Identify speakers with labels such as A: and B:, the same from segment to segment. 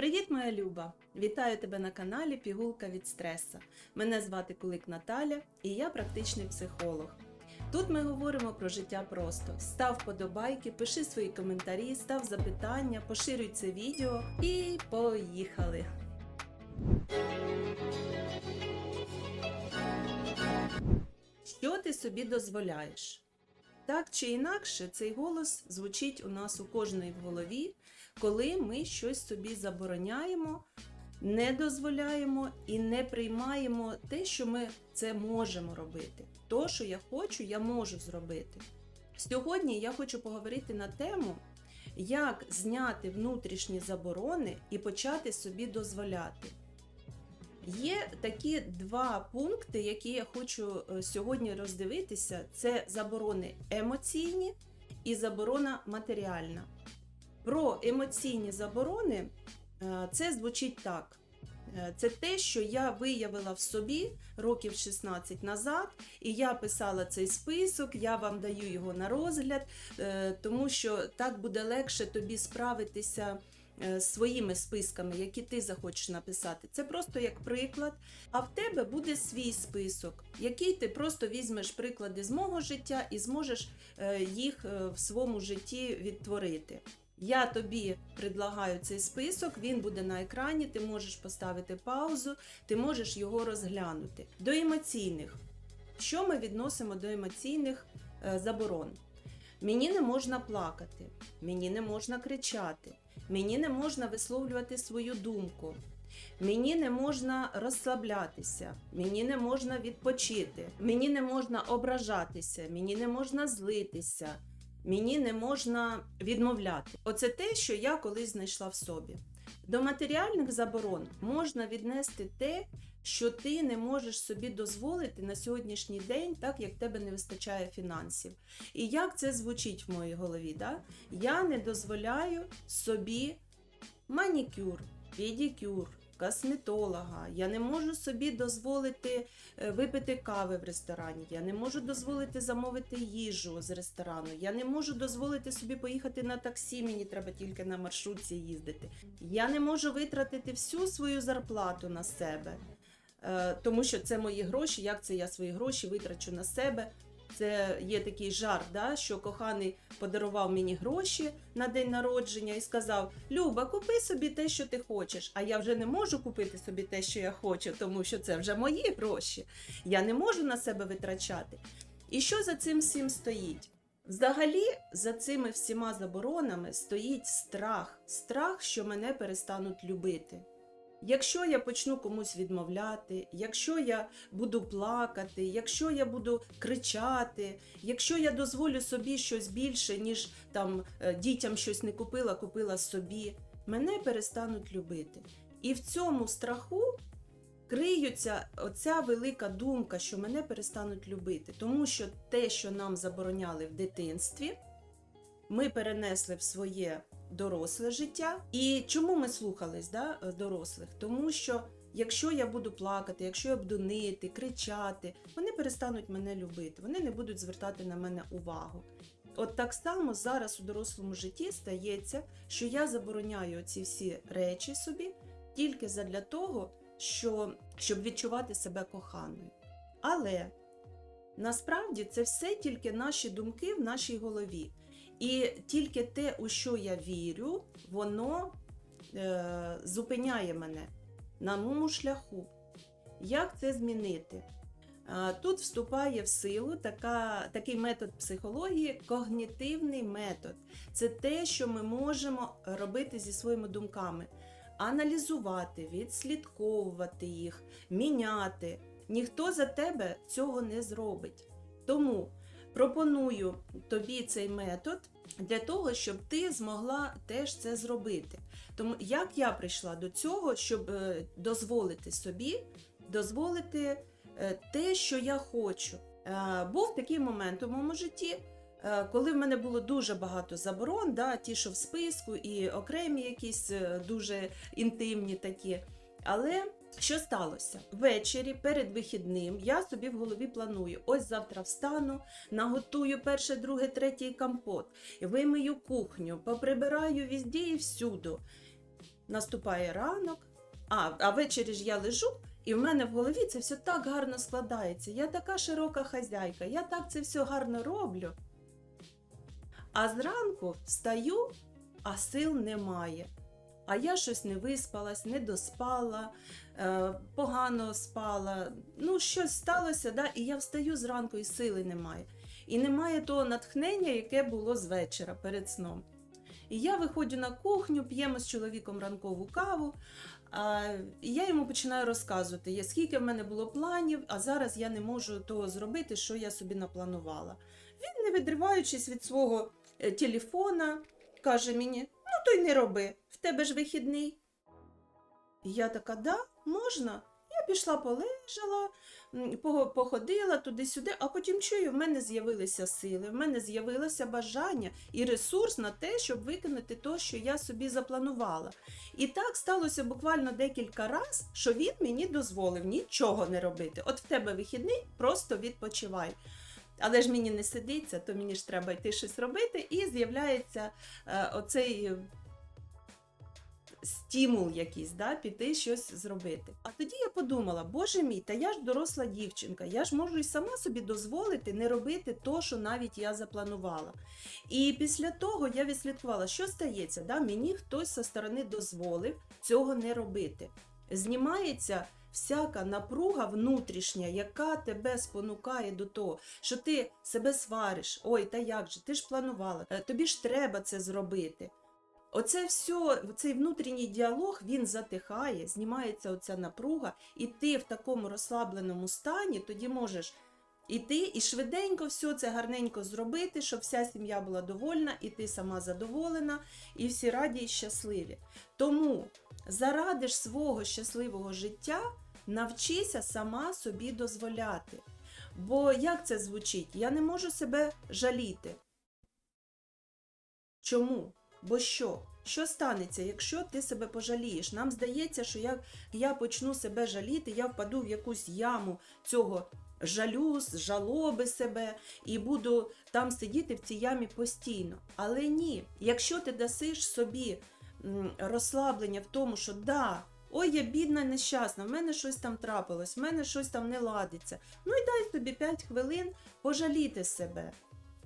A: Привіт, моя Люба! Вітаю тебе на каналі Пігулка від стреса. Мене звати Кулик Наталя і я практичний психолог. Тут ми говоримо про життя просто. Став вподобайки, пиши свої коментарі, став запитання, поширюй це відео і поїхали! Що ти собі дозволяєш? Так чи інакше, цей голос звучить у нас у кожної в голові, коли ми щось собі забороняємо, не дозволяємо і не приймаємо те, що ми це можемо робити. То, що я хочу, я можу зробити. Сьогодні я хочу поговорити на тему, як зняти внутрішні заборони і почати собі дозволяти. Є такі два пункти, які я хочу е, сьогодні роздивитися: це заборони емоційні і заборона матеріальна. Про емоційні заборони е, це звучить так. Е, Це те, що я виявила в собі років 16 назад, і я писала цей список, я вам даю його на розгляд, тому що так буде легше тобі справитися своїми списками, які ти захочеш написати. Це просто як приклад. А в тебе буде свій список, який ти просто візьмеш приклади з мого життя і зможеш е, їх е, в своєму житті відтворити. Я тобі предлагаю цей список, він буде на екрані, ти можеш поставити паузу, ти можеш його розглянути. До емоційних. Що ми відносимо до емоційних е, заборон? Мені не можна плакати, мені не можна кричати, мені не можна висловлювати свою думку, мені не можна розслаблятися, мені не можна відпочити, мені не можна ображатися, мені не можна злитися, мені не можна відмовляти. Оце те, що я колись знайшла в собі. До матеріальних заборон можна віднести те, що ти не можеш собі дозволити на сьогоднішній день, так як тебе не вистачає фінансів. І як це звучить в моїй голові? Да? Я не дозволяю собі манікюр, педикюр, косметолога. Я не можу собі дозволити е, випити кави в ресторані. Я не можу дозволити замовити їжу з ресторану. Я не можу дозволити собі поїхати на таксі. Мені треба тільки на маршрутці їздити. Я не можу витратити всю свою зарплату на себе. Е, Тому що це мої гроші. Як це я свої гроші витрачу на себе? Це є такий жарт, да, що коханий подарував мені гроші на день народження і сказав: Люба, купи собі те, що ти хочеш. А я вже не можу купити собі те, що я хочу, тому що це вже мої гроші. Я не можу на себе витрачати. І що за цим всім стоїть? Взагалі, за цими всіма заборонами стоїть страх, страх, що мене перестануть любити. Якщо я почну комусь відмовляти, якщо я буду плакати, якщо я буду кричати, якщо я дозволю собі щось більше, ніж там е, дітям щось не купила, купила собі, мене перестануть любити. І в цьому страху криється оця велика думка, що мене перестануть любити, тому що те, що нам забороняли в дитинстві, ми перенесли в своє доросле життя. І чому ми слухались да, дорослих? Тому що якщо я буду плакати, якщо я буду нити, кричати, вони перестануть мене любити, вони не будуть звертати на мене увагу. От так само зараз у дорослому житті стається, що я забороняю ці всі речі собі тільки задля того, що, щоб відчувати себе коханою. Але насправді це все тільки наші думки в нашій голові. І тільки те, у що я вірю, воно е, зупиняє мене на моєму шляху. Як це змінити? Е, Тут вступає в силу така, такий метод психології когнітивний метод. Це те, що ми можемо робити зі своїми думками. Аналізувати, відслідковувати їх, міняти. Ніхто за тебе цього не зробить. Тому пропоную тобі цей метод для того, щоб ти змогла теж це зробити. Тому як я прийшла до цього, щоб е, дозволити собі, дозволити е, те, що я хочу. Е, Був такий момент у моєму житті, коли в мене було дуже багато заборон, да, ті, що в списку, і окремі якісь дуже інтимні такі. Але що сталося? Ввечері перед вихідним я собі в голові планую: ось завтра встану, наготую перше, друге, третій компот, вимию кухню, поприбираю візді і всюду. наступає ранок, а, а ввечері ж я лежу, і в мене в голові це все так гарно складається. Я така широка хазяйка, я так це все гарно роблю. А зранку встаю, а сил немає. А я щось не виспалась, не доспала, е, погано спала. Ну, щось сталося, да? і я встаю зранку, і сили немає. І немає того натхнення, яке було з вечора перед сном. І я виходжу на кухню, п'ємо з чоловіком ранкову каву. А, і я йому починаю розказувати, скільки в мене було планів, а зараз я не можу того зробити, що я собі напланувала. Він, не відриваючись від свого е, телефона, каже мені: ну то й не роби, в тебе ж вихідний. І я така, да, можна. Я пішла, полежала, походила туди-сюди, а потім чую, в мене з'явилися сили, в мене з'явилося бажання і ресурс на те, щоб виконати те, що я собі запланувала. І так сталося буквально декілька разів, що він мені дозволив нічого не робити. От в тебе вихідний, просто відпочивай. Але ж мені не сидиться, то мені ж треба йти щось робити, і з'являється е, оцей стимул якийсь, да, піти щось зробити. А тоді я подумала: боже мій, та я ж доросла дівчинка, я ж можу і сама собі дозволити не робити то, що навіть я запланувала. І після того я відслідкувала, що стається. Да? Мені хтось зі сторони дозволив цього не робити. Знімається всяка напруга внутрішня, яка тебе спонукає до того, що ти себе свариш. Ой, та як же, ти ж планувала, е, тобі ж треба це зробити. Оце все, цей внутрішній діалог він затихає, знімається оця напруга, і ти в такому розслабленому стані тоді можеш іти і швиденько все це гарненько зробити, щоб вся сім'я була довольна, і ти сама задоволена, і всі раді і щасливі. Тому заради ж свого щасливого життя навчися сама собі дозволяти. Бо як це звучить? Я не можу себе жаліти. Чому? Бо що? Що станеться, якщо ти себе пожалієш? Нам здається, що як я почну себе жаліти, я впаду в якусь яму цього жалю, жалоби себе і буду там сидіти в цій ямі постійно. Але ні, якщо ти дасиш собі розслаблення в тому, що да, ой, я бідна, нещасна, в мене щось там трапилось, в мене щось там не ладиться. Ну і дай собі 5 хвилин пожаліти себе.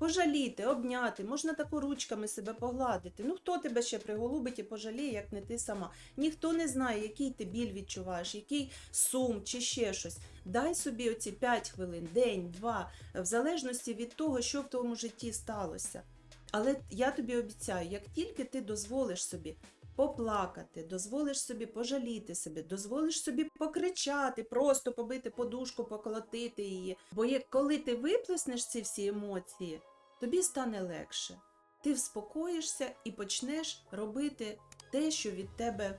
A: Пожаліти, обняти, можна тако ручками себе погладити. Ну хто тебе ще приголубить і пожаліє, як не ти сама. Ніхто не знає, який ти біль відчуваєш, який сум чи ще щось. Дай собі оці 5 хвилин, день, два, в залежності від того, що в твоєму житті сталося. Але я тобі обіцяю, як тільки ти дозволиш собі поплакати, дозволиш собі пожаліти себе, дозволиш собі покричати, просто побити подушку, поколотити її. Бо коли ти виплеснеш ці всі емоції, тобі стане легше. Ти вспокоїшся і почнеш робити те, що від тебе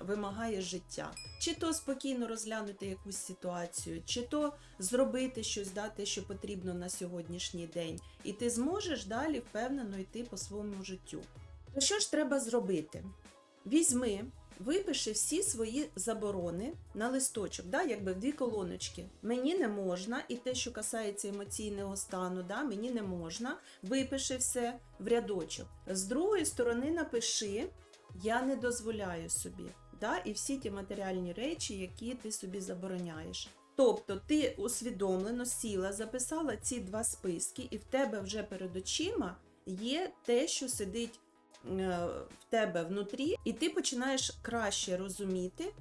A: вимагає життя. Чи то спокійно розглянути якусь ситуацію, чи то зробити щось, да, те, що потрібно на сьогоднішній день. І ти зможеш далі впевнено йти по своєму життю. То що ж треба зробити? Візьми, випиши всі свої заборони на листочок, да, якби в дві колоночки. Мені не можна, і те, що касається емоційного стану, да, мені не можна. Випиши все в рядочок. З другої сторони напиши Я не дозволяю собі. Да, і всі ті матеріальні речі, які ти собі забороняєш. Тобто ти усвідомлено сіла, записала ці два списки, і в тебе вже перед очима є те, що сидить в тебе внутрі, і ти починаєш краще розуміти,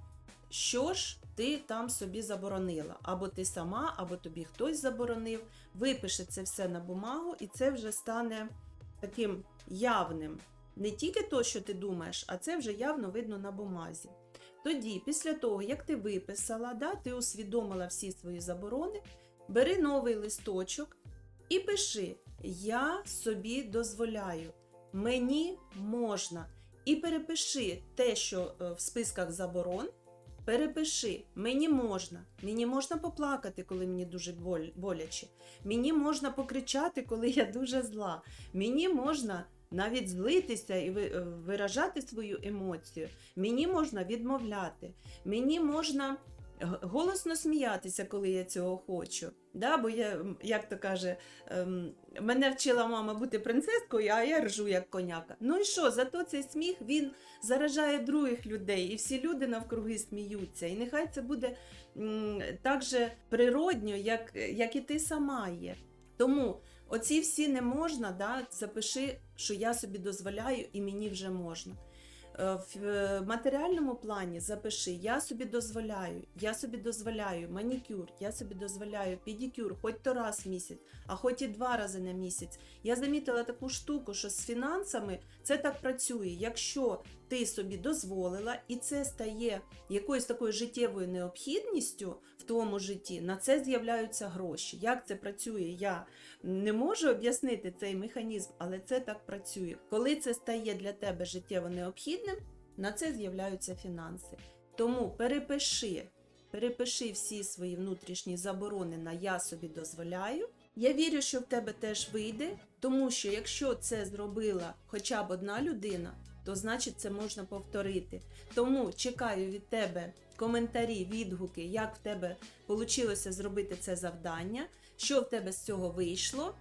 A: що ж ти там собі заборонила. Або ти сама, або тобі хтось заборонив. Випиши це все на бумагу, і це вже стане таким явним. Не тільки то, що ти думаєш, а це вже явно видно на бумазі. Тоді, після того, як ти виписала, да, ти усвідомила всі свої заборони, бери новий листочок і пиши: Я собі дозволяю, мені можна. І перепиши те, що е, в списках заборон. Перепиши, мені можна. Мені можна поплакати, коли мені дуже боляче. Мені можна покричати, коли я дуже зла. Мені можна навіть злитися і е, виражати свою емоцію. Мені можна відмовляти. Мені можна голосно сміятися, коли я цього хочу. Да? Бо я, як то каже, ем, мене вчила мама бути принцескою, а я ржу як коняка. Ну і що, зато цей сміх він заражає других людей, і всі люди навкруги сміються. І нехай це буде м, так же природньо, як, як і ти сама є. Тому оці всі не можна, да, запиши, що я собі дозволяю і мені вже можна. Е, В е, матеріальному плані запиши, я собі дозволяю, я собі дозволяю манікюр, я собі дозволяю педикюр, хоч то раз в місяць, а хоч і два рази на місяць. Я замітила таку штуку, що з фінансами це так працює. Якщо ти собі дозволила, і це стає якоюсь такою життєвою необхідністю в твоєму житті, на це з'являються гроші. Як це працює? Я не можу об'яснити цей механізм, але це так працює. Коли це стає для тебе життєво необхідним, на це з'являються фінанси. Тому перепиши, перепиши всі свої внутрішні заборони на я собі дозволяю. Я вірю, що в тебе теж вийде, тому що якщо це зробила хоча б одна людина, то значить це можна повторити. Тому чекаю від тебе коментарі, відгуки, як в тебе вийшло зробити це завдання, що в тебе з цього вийшло,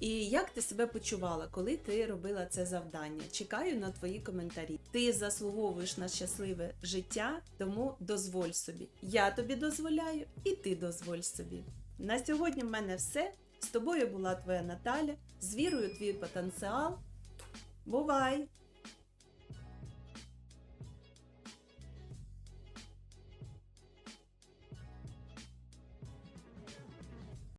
A: і як ти себе почувала, коли ти робила це завдання. Чекаю на твої коментарі. Ти заслуговуєш на щасливе життя, тому дозволь собі. Я тобі дозволяю, і ти дозволь собі. На сьогодні в мене все. З тобою була твоя Наталя. З вірою твій потенціал. Бувай!